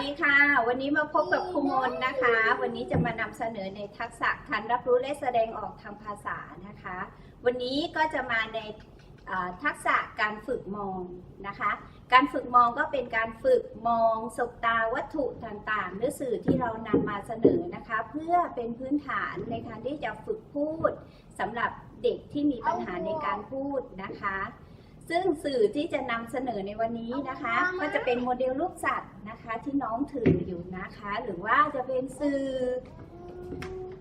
ดีค่ะ วันนี้มาพบกับครูมนนะคะ วันนี้จะมานำเสนอในทักษะการรับรู้และแสดงออกทางภาษานะคะ วันนี้ก็จะมาในทักษะการฝึกมองนะคะ การฝึกมองก็เป็นการฝึกมองสบตาวัตถุต่างๆ หรือสื่อที่เรานำมาเสนอนะคะ เพื่อเป็นพื้นฐานในการที่จะฝึกพูดสำหรับเด็กที่มีปัญหาในการพูดนะคะ ซึ่งสื่อที่จะนำเสนอในวันนี้นะคะ ก็จะเป็นโมเดลรูปสัตว์นะคะที่น้องถืออยู่นะคะ หรือว่าจะเป็นสื่อ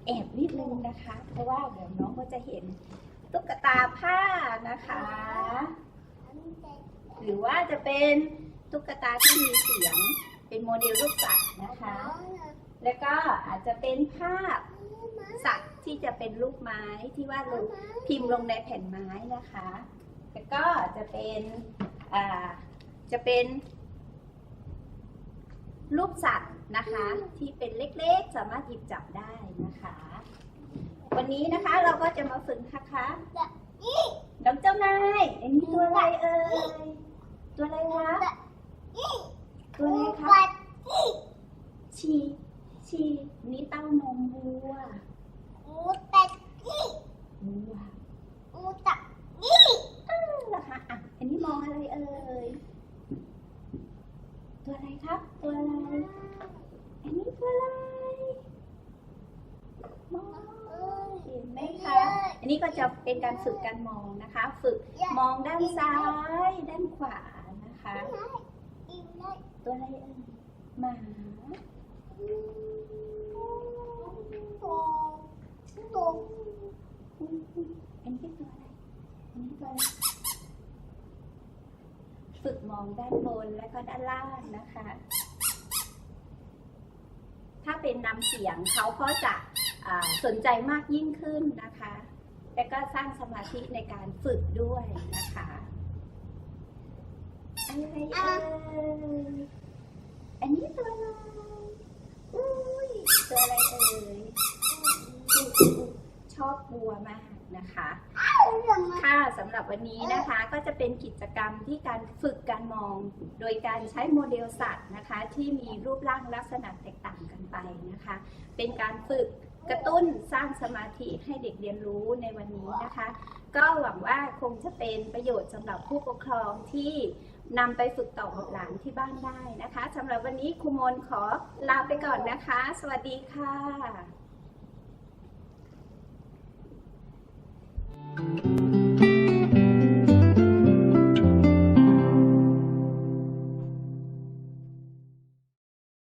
แอบนิดนึงนะคะ เพราะว่าเดี๋ยวน้องก็จะเห็นตุ๊กตาผ้านะคะ หรือว่าจะเป็นตุ๊กตาที่มีเสียงเป็นโมเดลรูปสัตว์นะคะ แล้วก็อาจจะเป็นภาพสัตว์ที่จะเป็นรูปไม้ที่วาดลงพิมพ์ลงในแผ่นไม้นะคะ แล้วก็จะเป็นอ่าจะเป็นรูปสัตว์นะคะที่เป็นเล็กๆ สามารถหยิบจับได้นะคะ วันนี้นะคะเราก็จะมาฝึกนะคะน้องเจ้านายอันนี้ตัวอะไรเอ่ยตัวอะไรคะตัวอะไรคะชีชีนี่เต้านมวัววัวนะคะอะอันนี้มองอะไร เอ่ย ตัวอะไรครับ ตัวอะไร อันนี้ตัวอะไรมองเห็นไหมคะ อันนี้ก็จะเป็นการฝึกการมองนะคะ ฝึกมองด้านซ้าย ด้านขวานะคะ ตัวอะไรเอ่ยหมาอันนี้ตัวอะไร อันนี้ตัวอะไร ฝึกมองด้านบนและก็ด้านล่างนะคะ ถ้าเป็นนำเสียงเขาก็จะสนใจมากยิ่งขึ้นนะคะ และก็สร้างสมาธิในการฝึกด้วยนะคะอะไรเอ่ยอันนี้ตัวอะไรอุ้ยตัวอะไรเอ่ยอุ๊ยอุ๊ยอุ๊ยชอบบัวมาก นะคะค่ะสำหรับวันนี้นะคะก็จะเป็นกิจกรรมที่การฝึกการมอง โดยการใช้โมเดลสัตว์นะคะ ที่มีรูปร่างลักษณะแตกต่างกันไปนะคะ เป็นการฝึกกระตุ้นสร้างสมาธิให้เด็กเรียนรู้ในวันนี้นะคะ ก็หวังว่าคงจะเป็นประโยชน์สำหรับผู้ปกครองที่นำไปฝึกต่อบุตรหลานที่บ้านได้นะคะสำหรับวันนี้ครูมนขอลาไปก่อนนะคะ สวัสดีค่ะ Thank you.